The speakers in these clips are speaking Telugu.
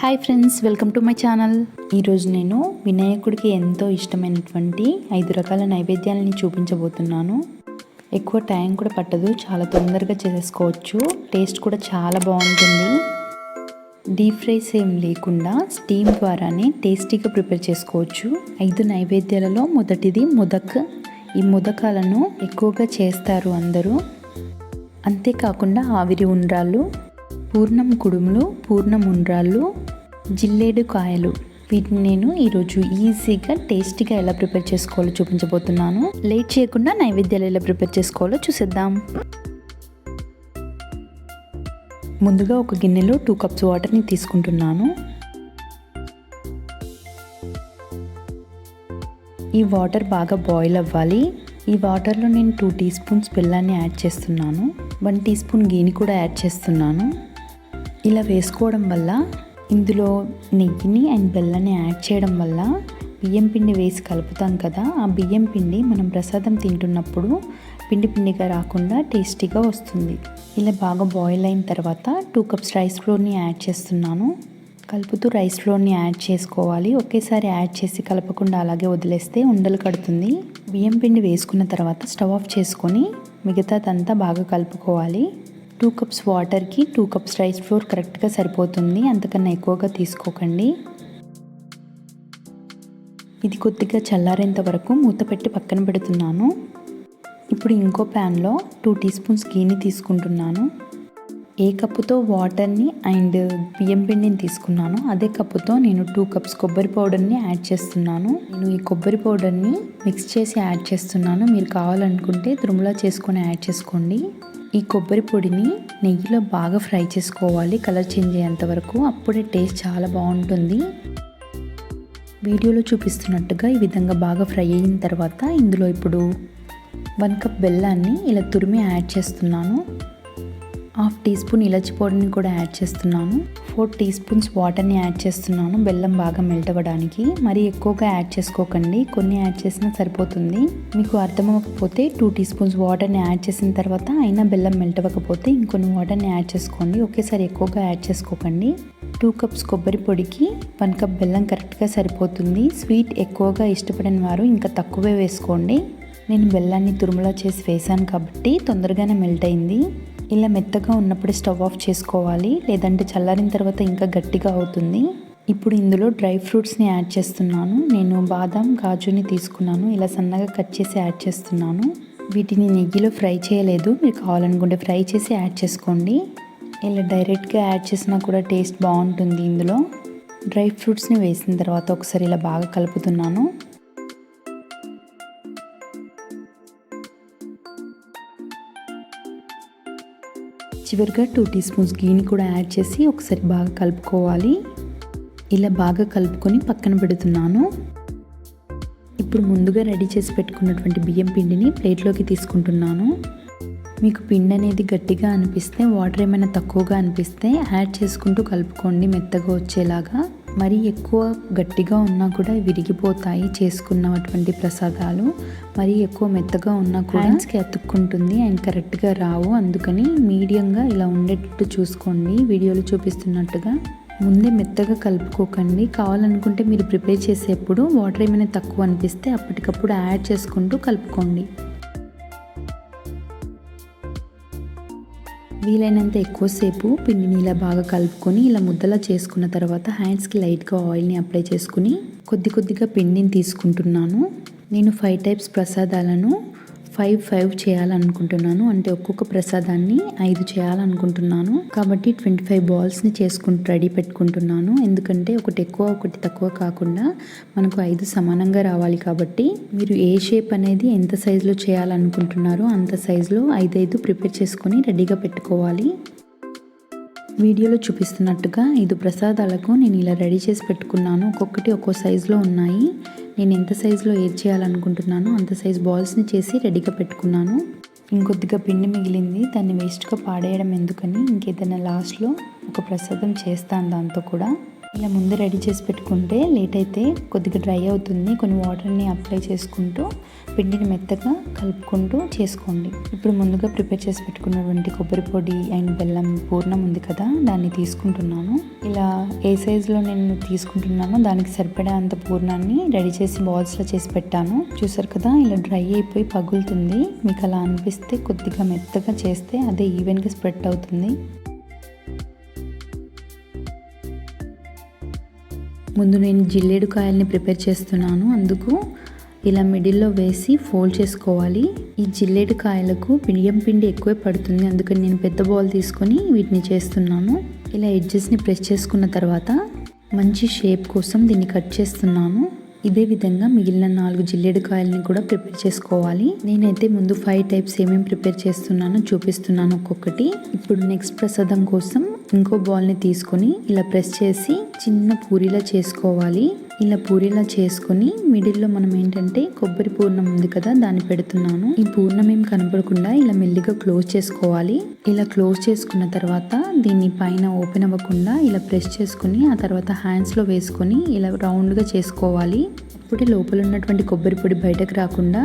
Hi friends welcome to my channel ఈరోజు నేను వినాయకుడికి ఎంతో ఇష్టమైనటువంటి ఐదు రకాల నైవేద్యాలని చూపించబోతున్నాను. ఎక్కువ టైం కూడా పట్టదు చాలా తొందరగా చేసుకోవచ్చు. టేస్ట్ కూడా చాలా బాగుంటుంది. డీప్ ఫ్రైస్ ఏం లేకుండా స్టీమ్ ద్వారానే టేస్టీగా ప్రిపేర్ చేసుకోవచ్చు. ఐదు నైవేద్యాలలో మొదటిది ముదక్. ఈ ముదకాలను ఎక్కువగా చేస్తారు అందరూ. అంతేకాకుండా ఆవిరి ఉండ్రాళ్ళు పూర్ణం కుడుములు పూర్ణం ఉండ్రాళ్ళు జిల్లేడు కాయలు. వీటిని నేను ఈరోజు ఈజీగా టేస్టీగా ఎలా ప్రిపేర్ చేసుకోవాలో చూపించబోతున్నాను. లేట్ చేయకుండా నైవేద్యాలు ఎలా ప్రిపేర్ చేసుకోవాలో చూసేద్దాం. ముందుగా ఒక గిన్నెలో టూ కప్స్ వాటర్ని తీసుకుంటున్నాను. ఈ వాటర్ బాగా బాయిల్ అవ్వాలి. ఈ వాటర్లో నేను టూ టీ స్పూన్స్ బెల్లాన్ని యాడ్ చేస్తున్నాను. వన్ టీ స్పూన్ గీని కూడా యాడ్ చేస్తున్నాను. ఇలా వేసుకోవడం వల్ల ఇందులో నెయ్యిని అండ్ బెల్లాన్ని యాడ్ చేయడం వల్ల బియ్యం పిండి వేసి కలుపుతాం కదా ఆ బియ్యం పిండి మనం ప్రసాదం తింటున్నప్పుడు పిండి పిండిగా రాకుండా టేస్టీగా వస్తుంది. ఇలా బాగా బాయిల్ అయిన తర్వాత టూ కప్స్ రైస్ ఫ్లోర్ని యాడ్ చేస్తున్నాను. కలుపుతూ రైస్ ఫ్లోర్ని యాడ్ చేసుకోవాలి. ఒకేసారి యాడ్ చేసి కలపకుండా అలాగే వదిలేస్తే ఉండలు కడుతుంది. బియ్యం పిండి వేసుకున్న తర్వాత స్టవ్ ఆఫ్ చేసుకొని మిగతాదంతా బాగా కలుపుకోవాలి. టూ కప్స్ వాటర్కి టూ కప్స్ రైస్ ఫ్లోర్ కరెక్ట్గా సరిపోతుంది. అంతకన్నా ఎక్కువగా తీసుకోకండి. ఇది కొద్దిగా చల్లారేంత వరకు మూత పెట్టి పక్కన పెడుతున్నాను. ఇప్పుడు ఇంకో ప్యాన్లో టూ టీ స్పూన్స్ గీని తీసుకుంటున్నాను. ఏ కప్పుతో వాటర్ని అండ్ బియ్యం పిండిని తీసుకున్నాను అదే కప్పుతో నేను టూ కప్స్ కొబ్బరి పౌడర్ని యాడ్ చేస్తున్నాను. నేను ఈ కొబ్బరి పౌడర్ని మిక్స్ చేసి యాడ్ చేస్తున్నాను. మీరు కావాలనుకుంటే తురుములా చేసుకొని యాడ్ చేసుకోండి. ఈ కొబ్బరి పొడిని నెయ్యిలో బాగా ఫ్రై చేసుకోవాలి. కలర్ చేంజ్ అయ్యేంత వరకు అప్పుడే టేస్ట్ చాలా బాగుంటుంది. వీడియోలో చూపిస్తున్నట్టుగా ఈ విధంగా బాగా ఫ్రై అయిన తర్వాత ఇందులో ఇప్పుడు వన్ కప్ బెల్లాన్ని ఇలా తురిమి యాడ్ చేస్తున్నాను. హాఫ్ టీ స్పూన్ ఇలచి పొడిని కూడా యాడ్ చేస్తున్నాను. ఫోర్ టీ స్పూన్స్ వాటర్ని యాడ్ చేస్తున్నాను. బెల్లం బాగా మెల్ట్ అవ్వడానికి. మరీ ఎక్కువగా యాడ్ చేసుకోకండి. కొన్ని యాడ్ చేసినా సరిపోతుంది. మీకు అర్థమవ్వకపోతే టూ టీ స్పూన్స్ వాటర్ని యాడ్ చేసిన తర్వాత అయినా బెల్లం మెల్ట్ అవ్వకపోతే ఇంకొన్ని వాటర్ని యాడ్ చేసుకోండి. ఒకేసారి ఎక్కువగా యాడ్ చేసుకోకండి. టూ కప్స్ కొబ్బరి పొడికి వన్ కప్ బెల్లం కరెక్ట్గా సరిపోతుంది. స్వీట్ ఎక్కువగా ఇష్టపడిన వారు ఇంకా తక్కువే వేసుకోండి. నేను బెల్లాన్ని తురుములా చేసి వేసాను కాబట్టి తొందరగానే మెల్ట్ అయింది. ఇలా మెత్తగా ఉన్నప్పుడు స్టవ్ ఆఫ్ చేసుకోవాలి లేదంటే చల్లారిన తర్వాత ఇంకా గట్టిగా అవుతుంది. ఇప్పుడు ఇందులో డ్రై ఫ్రూట్స్ని యాడ్ చేస్తున్నాను. నేను బాదం కాజుని తీసుకున్నాను. ఇలా సన్నగా కట్ చేసి యాడ్ చేస్తున్నాను. వీటిని నెయ్యిలో ఫ్రై చేయలేదు. మీరు కావాలనుకుంటే ఫ్రై చేసి యాడ్ చేసుకోండి. ఇలా డైరెక్ట్గా యాడ్ చేసినా కూడా టేస్ట్ బాగుంటుంది ఇందులో. డ్రై ఫ్రూట్స్ని వేసిన తర్వాత ఒకసారి ఇలా బాగా కలుపుతున్నాను. చివరిగా టూ టీ స్పూన్స్ గీని కూడా యాడ్ చేసి ఒకసారి బాగా కలుపుకోవాలి. ఇలా బాగా కలుపుకొని పక్కన పెడుతున్నాను. ఇప్పుడు ముందుగా రెడీ చేసి పెట్టుకున్నటువంటి బియ్యం పిండిని ప్లేట్లోకి తీసుకుంటున్నాను. మీకు పిండి అనేది గట్టిగా అనిపిస్తే వాటర్ ఏమైనా తక్కువగా అనిపిస్తే యాడ్ చేసుకుంటూ కలుపుకోండి మెత్తగా వచ్చేలాగా. మరీ ఎక్కువ గట్టిగా ఉన్నా కూడా విరిగిపోతాయి చేసుకున్నటువంటి ప్రసాదాలు. మరీ ఎక్కువ మెత్తగా ఉన్నా కూడా హ్యాండ్స్కి అతుక్కుంటుంది అండ్ కరెక్ట్గా రావు. అందుకని మీడియంగా ఇలా ఉండేటట్టు చూసుకోండి. వీడియోలో చూపిస్తున్నట్టుగా ముందే మెత్తగా కలుపుకోకండి. కావాలనుకుంటే మీరు ప్రిపేర్ చేసేప్పుడు వాటర్ ఏమైనా తక్కువ అనిపిస్తే అప్పటికప్పుడు యాడ్ చేసుకుంటూ కలుపుకోండి. వీలైనంత ఎక్కువసేపు పిండిని ఇలా బాగా కలుపుకొని ఇలా ముద్దలా చేసుకున్న తర్వాత హ్యాండ్స్కి లైట్గా ఆయిల్ని అప్లై చేసుకుని కొద్ది కొద్దిగా పిండిని తీసుకుంటున్నాను. నేను ఫైవ్ టైప్స్ ప్రసాదాలను ఫైవ్ ఫైవ్ చేయాలనుకుంటున్నాను. అంటే ఒక్కొక్క ప్రసాదాన్ని ఐదు చేయాలనుకుంటున్నాను. కాబట్టి ట్వంటీ ఫైవ్ బాల్స్ని చేసుకుంటూ రెడీ పెట్టుకుంటున్నాను. ఎందుకంటే ఒకటి ఎక్కువ ఒకటి తక్కువ కాకుండా మనకు ఐదు సమానంగా రావాలి కాబట్టి మీరు ఏ షేప్ అనేది ఎంత సైజులో చేయాలనుకుంటున్నారో అంత సైజులో ఐదైదు ప్రిపేర్ చేసుకొని రెడీగా పెట్టుకోవాలి. వీడియోలో చూపిస్తున్నట్టుగా ఐదు ప్రసాదాలకు నేను ఇలా రెడీ చేసి పెట్టుకున్నాను. ఒక్కొక్కటి ఒక్కో సైజులో ఉన్నాయి. నేను ఎంత సైజులో ఏది చేయాలనుకుంటున్నానో అంత సైజు బాల్స్ని చేసి రెడీగా పెట్టుకున్నాను. ఇంకొద్దిగా పిండి మిగిలింది. దాన్ని వేస్ట్గా పాడేయడం ఎందుకని ఇంకేదైనా లాస్ట్లో ఒక ప్రసాదం చేస్తాను దాంతో కూడా. ఇలా ముందు రెడీ చేసి పెట్టుకుంటే లేట్ అయితే కొద్దిగా డ్రై అవుతుంది. కొన్ని వాటర్ని అప్లై చేసుకుంటూ పిండిని మెత్తగా కలుపుకుంటూ చేసుకోండి. ఇప్పుడు ముందుగా ప్రిపేర్ చేసి పెట్టుకున్నటువంటి కొబ్బరి పొడి అండ్ బెల్లం పూర్ణం ఉంది కదా దాన్ని తీసుకుంటున్నాను. ఇలా ఏ సైజులో నేను తీసుకుంటున్నానో దానికి సరిపడే అంత పూర్ణాన్ని రెడీ చేసి బాల్స్లో చేసి పెట్టాను. చూసారు కదా ఇలా డ్రై అయిపోయి పగులుతుంది. మీకు అలా అనిపిస్తే కొద్దిగా మెత్తగా చేస్తే అదే ఈవెన్గా స్ప్రెడ్ అవుతుంది. ముందు నేను జిల్లేడు కాయల్ని ప్రిపేర్ చేస్తున్నాను. అందుకు ఇలా మిడిల్లో వేసి ఫోల్డ్ చేసుకోవాలి. ఈ జిల్లేడు కాయలకు బియ్యం పిండి ఎక్కువే పడుతుంది. అందుకని నేను పెద్ద బౌల్ తీసుకొని వీటిని చేస్తున్నాను. ఇలా ఎడ్జెస్ని ప్రెస్ చేసుకున్న తర్వాత మంచి షేప్ కోసం దీన్ని కట్ చేస్తున్నాను. ఇదే విధంగా మిగిలిన నాలుగు జిల్లేడు కాయల్ని కూడా ప్రిపేర్ చేసుకోవాలి. నేనైతే ముందు ఫైవ్ టైప్స్ ఏమేమి ప్రిపేర్ చేస్తున్నానో చూపిస్తున్నాను ఒక్కొక్కటి. ఇప్పుడు నెక్స్ట్ ప్రసాదం కోసం ఇంకో బాల్ని తీసుకొని ఇలా ప్రెస్ చేసి చిన్న పూరిలా చేసుకోవాలి. ఇలా పూరిలా చేసుకొని మిడిల్లో మనం ఏంటంటే కొబ్బరి పూర్ణం ఉంది కదా దాన్ని పెడుతున్నాను. ఈ పూర్ణం ఏం కనపడకుండా ఇలా మెల్లిగా క్లోజ్ చేసుకోవాలి. ఇలా క్లోజ్ చేసుకున్న తర్వాత దీన్ని పైన ఓపెన్ అవ్వకుండా ఇలా ప్రెస్ చేసుకుని ఆ తర్వాత హ్యాండ్స్లో వేసుకొని ఇలా రౌండ్గా చేసుకోవాలి. అప్పుడే లోపల ఉన్నటువంటి కొబ్బరి పొడి బయటకు రాకుండా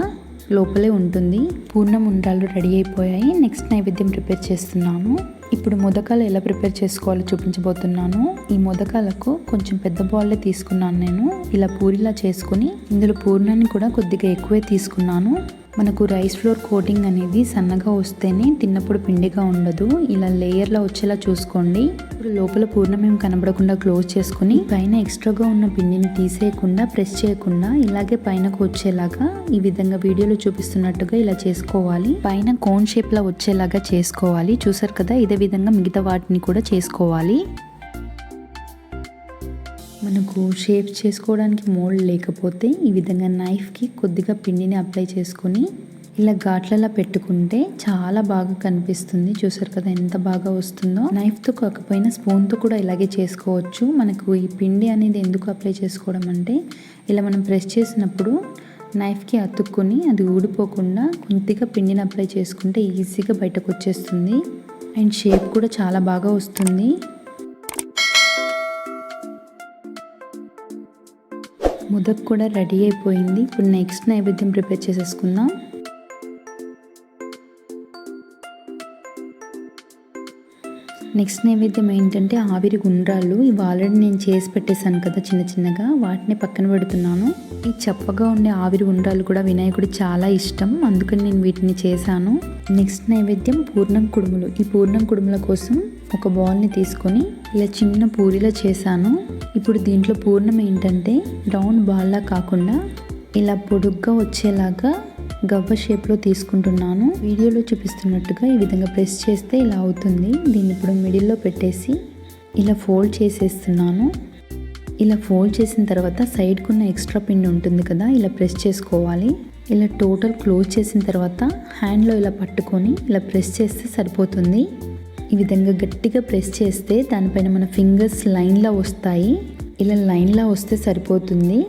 లోపలే ఉంటుంది. పూర్ణం ఉండ్రాలు రెడీ అయిపోయాయి. నెక్స్ట్ నైవేద్యం ప్రిపేర్ చేస్తున్నాను. ఇప్పుడు మొదకాలు ఎలా ప్రిపేర్ చేసుకోవాలో చూపించబోతున్నాను. ఈ మొదకాలకు కొంచెం పెద్ద బాల్లే తీసుకున్నాను నేను. ఇలా పూరిలా చేసుకుని ఇందులో పూర్ణాన్ని కూడా కొద్దిగా ఎక్కువే తీసుకున్నాను. మనకు రైస్ ఫ్లోర్ కోటింగ్ అనేది సన్నగా వస్తేనే తిన్నప్పుడు పిండిగా ఉండదు. ఇలా లేయర్లో వచ్చేలా చూసుకోండి. ఇప్పుడు లోపల పూర్ణ మేము కనబడకుండా క్లోజ్ చేసుకుని పైన ఎక్స్ట్రాగా ఉన్న పిండిని తీసేయకుండా ప్రెస్ చేయకుండా ఇలాగే పైనకు వచ్చేలాగా ఈ విధంగా వీడియోలో చూపిస్తున్నట్టుగా ఇలా చేసుకోవాలి. పైన కోన్ షేప్ లా వచ్చేలాగా చేసుకోవాలి. చూసారు కదా? ఇదే విధంగా మిగతా వాటిని కూడా చేసుకోవాలి. మనకు షేప్ చేసుకోవడానికి మోల్డ్ లేకపోతే ఈ విధంగా నైఫ్కి కొద్దిగా పిండిని అప్లై చేసుకొని ఇలా ఘాట్లలా పెట్టుకుంటే చాలా బాగా కనిపిస్తుంది. చూసారు కదా ఎంత బాగా వస్తుందో. నైఫ్తో కాకపోయినా స్పూన్తో కూడా ఇలాగే చేసుకోవచ్చు. మనకు ఈ పిండి అనేది ఎందుకు అప్లై చేసుకోవడం అంటే ఇలా మనం ప్రెస్ చేసినప్పుడు నైఫ్కి అతుక్కొని అది ఊడిపోకుండా కొద్దిగా పిండిని అప్లై చేసుకుంటే ఈజీగా బయటకు వచ్చేస్తుంది. అండ్ షేప్ కూడా చాలా బాగా వస్తుంది. ముదక్ కూడా రెడీ అయిపోయింది. ఇప్పుడు నెక్స్ట్ నైవేద్యం ప్రిపేర్ చేసేసుకుందాం. నెక్స్ట్ నైవేద్యం ఏంటంటే ఆవిరి గుండ్రాలు. ఇవి ఆల్రెడీ నేను చేసి పెట్టేశాను కదా చిన్న చిన్నగా. వాటిని పక్కన పెడుతున్నాను. ఈ చప్పగా ఉండే ఆవిరి గుండ్రాలు కూడా వినాయకుడు చాలా ఇష్టం. అందుకని నేను వీటిని చేశాను. నెక్స్ట్ నైవేద్యం పూర్ణం కుడుములు. ఈ పూర్ణం కుడుముల కోసం ఒక బాల్ని తీసుకొని ఇలా చిన్న పూరిలా చేశాను. ఇప్పుడు దీంట్లో పూర్ణం ఏంటంటే రౌండ్ బాల్లా కాకుండా ఇలా పొడుగ్గా వచ్చేలాగా గవ్వ షేప్లో తీసుకుంటున్నాను. వీడియోలో చూపిస్తున్నట్టుగా ఈ విధంగా ప్రెస్ చేస్తే ఇలా అవుతుంది. దీన్ని ఇప్పుడు మిడిల్లో పెట్టేసి ఇలా ఫోల్డ్ చేసేస్తున్నాను. ఇలా ఫోల్డ్ చేసిన తర్వాత సైడ్కున్న ఎక్స్ట్రా పిండి ఉంటుంది కదా ఇలా ప్రెస్ చేసుకోవాలి. ఇలా టోటల్ క్లోజ్ చేసిన తర్వాత హ్యాండ్లో ఇలా పట్టుకొని ఇలా ప్రెస్ చేస్తే సరిపోతుంది. ఈ విధంగా గట్టిగా ప్రెస్ చేస్తే దానిపైన మన ఫింగర్స్ లైన్లా వస్తాయి. ఇలా లైన్లా వస్తే సరిపోతుంది.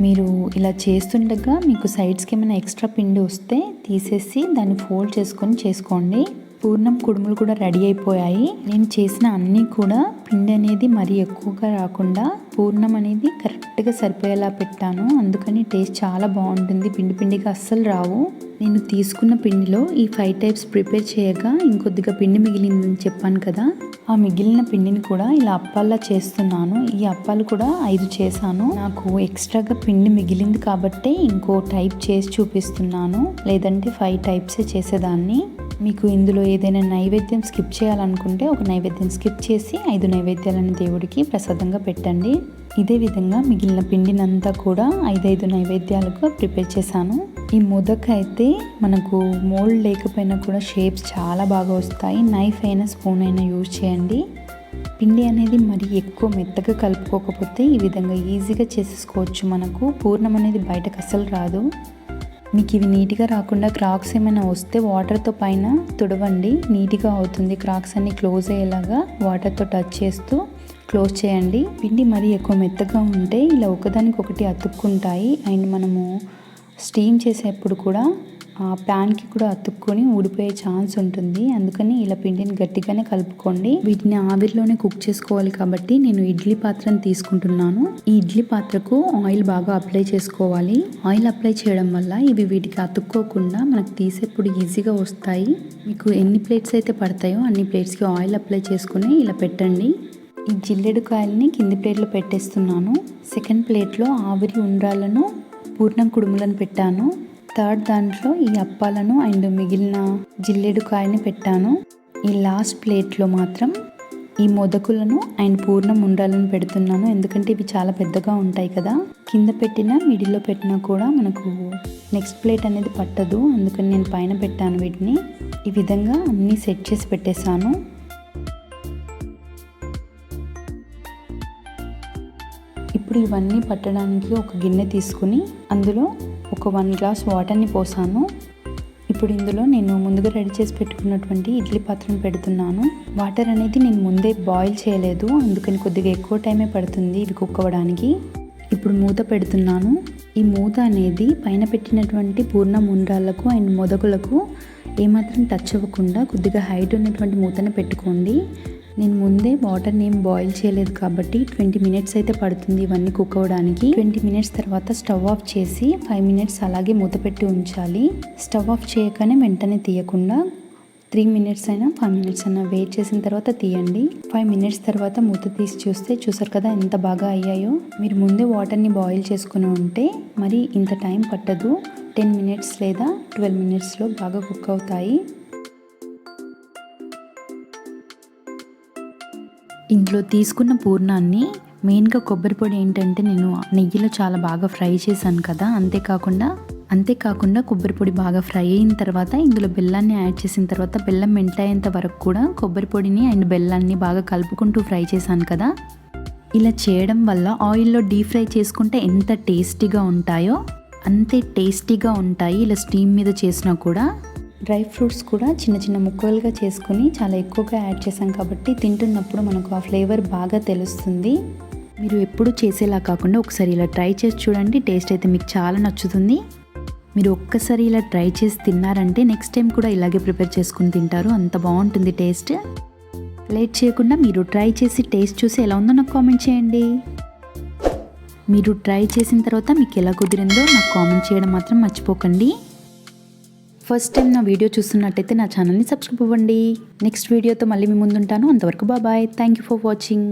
మీరు ఇలా చేస్తుండగా మీకు సైడ్స్కి ఏమైనా ఎక్స్ట్రా పిండి వస్తే తీసేసి దాన్ని ఫోల్డ్ చేసుకొని చేసుకోండి. పూర్ణం కుడుములు కూడా రెడీ అయిపోయాయి. నేను చేసిన అన్నీ కూడా పిండి అనేది మరీ ఎక్కువగా రాకుండా పూర్ణం అనేది కరెక్ట్గా సరిపోయేలా పెట్టాను. అందుకని టేస్ట్ చాలా బాగుంటుంది. పిండి పిండిగా అస్సలు రావు. నేను తీసుకున్న పిండిలో ఈ ఫైవ్ టైప్స్ ప్రిపేర్ చేయగా ఇంకొద్దిగా పిండి మిగిలిందని చెప్పాను కదా ఆ మిగిలిన పిండిని కూడా ఇలా అప్పాల్లా చేస్తున్నాను. ఈ అప్పాలు కూడా ఐదు చేశాను. నాకు ఎక్స్ట్రాగా పిండి మిగిలింది కాబట్టి ఇంకో టైప్ చేసి చూపిస్తున్నాను. లేదంటే ఫైవ్ టైప్సే చేసేదాన్ని. మీకు ఇందులో ఏదైనా నైవేద్యం స్కిప్ చేయాలనుకుంటే ఒక నైవేద్యం స్కిప్ చేసి ఐదు నైవేద్యాలను దేవుడికి ప్రసాదంగా పెట్టండి. ఇదే విధంగా మిగిలిన పిండినంతా కూడా ఐదైదు నైవేద్యాలకు ప్రిపేర్ చేశాను. ఈ మొదక అయితే మనకు మోల్డ్ లేకపోయినా కూడా షేప్స్ చాలా బాగా వస్తాయి. నైఫ్ అయినా స్పూన్ అయినా యూజ్ చేయండి. పిండి అనేది మరి ఎక్కువ మెత్తగా కలుపుకోకపోతే ఈ విధంగా ఈజీగా చేసేసుకోవచ్చు. మనకు పూర్ణం అనేది బయటకు అస్సలు రాదు. మీకు ఇవి నీట్గా రాకుండా క్రాక్స్ ఏమైనా వస్తే వాటర్తో పైన తుడవండి. నీట్గా అవుతుంది. క్రాక్స్ అన్ని క్లోజ్ అయ్యేలాగా వాటర్తో టచ్ చేస్తూ క్లోజ్ చేయండి. పిండి మరీ ఎక్కువ మెత్తగా ఉంటే ఇలా ఒకదానికి ఒకటి అతుక్కుంటాయి. అండ్ మనము స్టీమ్ చేసేప్పుడు కూడా ఆ ప్యాన్కి కూడా అతుక్కొని ఊడిపోయే ఛాన్స్ ఉంటుంది. అందుకని ఇలా పిండిని గట్టిగానే కలుపుకోండి. వీటిని ఆవిరిలోనే కుక్ చేసుకోవాలి కాబట్టి నేను ఇడ్లీ పాత్రను తీసుకుంటున్నాను. ఈ ఇడ్లీ పాత్రకు ఆయిల్ బాగా అప్లై చేసుకోవాలి. ఆయిల్ అప్లై చేయడం వల్ల ఇవి వీటికి అతుక్కోకుండా మనకు తీసేప్పుడు ఈజీగా వస్తాయి. మీకు ఎన్ని ప్లేట్స్ అయితే పడతాయో అన్ని ప్లేట్స్కి ఆయిల్ అప్లై చేసుకుని ఇలా పెట్టండి. ఈ జిల్లెడు కాయల్ని కింది ప్లేట్లో పెట్టేస్తున్నాను. సెకండ్ ప్లేట్లో ఆవిరి ఉండ్రాలను పూర్ణం కుడుములను పెట్టాను. థర్డ్ దాంట్లో ఈ అప్పాలను అండ్ మిగిలిన జిల్లేడు కాయని పెట్టాను. ఈ లాస్ట్ ప్లేట్లో మాత్రం ఈ మొదకులను అండ్ పూర్ణం ఉండాలని పెడుతున్నాను. ఎందుకంటే ఇవి చాలా పెద్దగా ఉంటాయి కదా. కింద పెట్టినా మిడిల్లో పెట్టినా కూడా మనకు నెక్స్ట్ ప్లేట్ అనేది పట్టదు. అందుకని నేను పైన పెట్టాను వీటిని. ఈ విధంగా అన్నీ సెట్ చేసి పెట్టేశాను. ఇప్పుడు ఇవన్నీ పట్టడానికి ఒక గిన్నె తీసుకుని అందులో ఒక వన్ గ్లాస్ వాటర్ని పోసాను. ఇప్పుడు ఇందులో నేను ముందుగా రెడీ చేసి పెట్టుకున్నటువంటి ఇడ్లీ పాత్రను పెడుతున్నాను. వాటర్ అనేది నేను ముందే బాయిల్ చేయలేదు. అందుకని కొద్దిగా ఎక్కువ టైమే పడుతుంది ఇవి కుక్ అవ్వడానికి ఇప్పుడు మూత పెడుతున్నాను. ఈ మూత అనేది పైన పెట్టినటువంటి పూర్ణ ముండ్రాలకు అండ్ మొదకులకు ఏమాత్రం టచ్ అవ్వకుండా కొద్దిగా హైట్ ఉన్నటువంటి మూతను పెట్టుకోండి. నేను ముందే వాటర్ని ఏం బాయిల్ చేయలేదు కాబట్టి ట్వంటీ మినిట్స్ అయితే పడుతుంది ఇవన్నీ కుక్ అవ్వడానికి. ట్వంటీ మినిట్స్ తర్వాత స్టవ్ ఆఫ్ చేసి ఫైవ్ మినిట్స్ అలాగే మూత పెట్టి ఉంచాలి. స్టవ్ ఆఫ్ చేయగానే వెంటనే తీయకుండా త్రీ మినిట్స్ అయినా ఫైవ్ మినిట్స్ అయినా వెయిట్ చేసిన తర్వాత తీయండి. ఫైవ్ మినిట్స్ తర్వాత మూత తీసి చూస్తే చూసారు కదా ఎంత బాగా అయ్యాయో. మీరు ముందే వాటర్ని బాయిల్ చేసుకుని ఉంటే మరి ఇంత టైం పట్టదు. టెన్ మినిట్స్ లేదా ట్వెల్వ్ మినిట్స్లో బాగా కుక్ అవుతాయి. ఇందులో తీసుకున్న పూర్ణాన్ని మెయిన్గా కొబ్బరి పొడి ఏంటంటే నేను నెయ్యిలో చాలా బాగా ఫ్రై చేశాను కదా అంతేకాకుండా అంతేకాకుండా కొబ్బరి పొడి బాగా ఫ్రై అయిన తర్వాత ఇందులో బెల్లాన్ని యాడ్ చేసిన తర్వాత బెల్లం మెంట్ అయ్యేంత వరకు కూడా కొబ్బరి పొడిని అండ్ బెల్లాన్ని బాగా కలుపుకుంటూ ఫ్రై చేశాను కదా. ఇలా చేయడం వల్ల ఆయిల్లో డీప్ ఫ్రై చేసుకుంటే ఎంత టేస్టీగా ఉంటాయో అంతే టేస్టీగా ఉంటాయి. ఇలా స్టీమ్ మీద చేసినా కూడా డ్రై ఫ్రూట్స్ కూడా చిన్న చిన్న ముక్కలుగా చేసుకుని చాలా ఎక్కువగా యాడ్ చేసాం కాబట్టి తింటున్నప్పుడు మనకు ఆ ఫ్లేవర్ బాగా తెలుస్తుంది. మీరు ఎప్పుడు చేసేలా కాకుండా ఒకసారి ఇలా ట్రై చేసి చూడండి టేస్ట్ అయితే మీకు చాలా నచ్చుతుంది. మీరు ఒక్కసారి ఇలా ట్రై చేసి తిన్నారంటే నెక్స్ట్ టైం కూడా ఇలాగే ప్రిపేర్ చేసుకుని తింటారు అంత బాగుంటుంది టేస్ట్. లేట్ చేయకుండా మీరు ట్రై చేసి టేస్ట్ చూసి ఎలా ఉందో నాకు కామెంట్ చేయండి. మీరు ట్రై చేసిన తర్వాత మీకు ఎలా కుదిరిందో నాకు కామెంట్ చేయడం మాత్రం మర్చిపోకండి. ఫస్ట్ టైం నా వీడియో చూస్తున్నట్టయితే నా ఛానల్ని సబ్స్క్రైబ్ అవ్వండి. నెక్స్ట్ వీడియోతో మళ్ళీ మీ ముందుంటాను. అంతవరకు బాబాయ్ థ్యాంక్ యూ ఫర్ వాచింగ్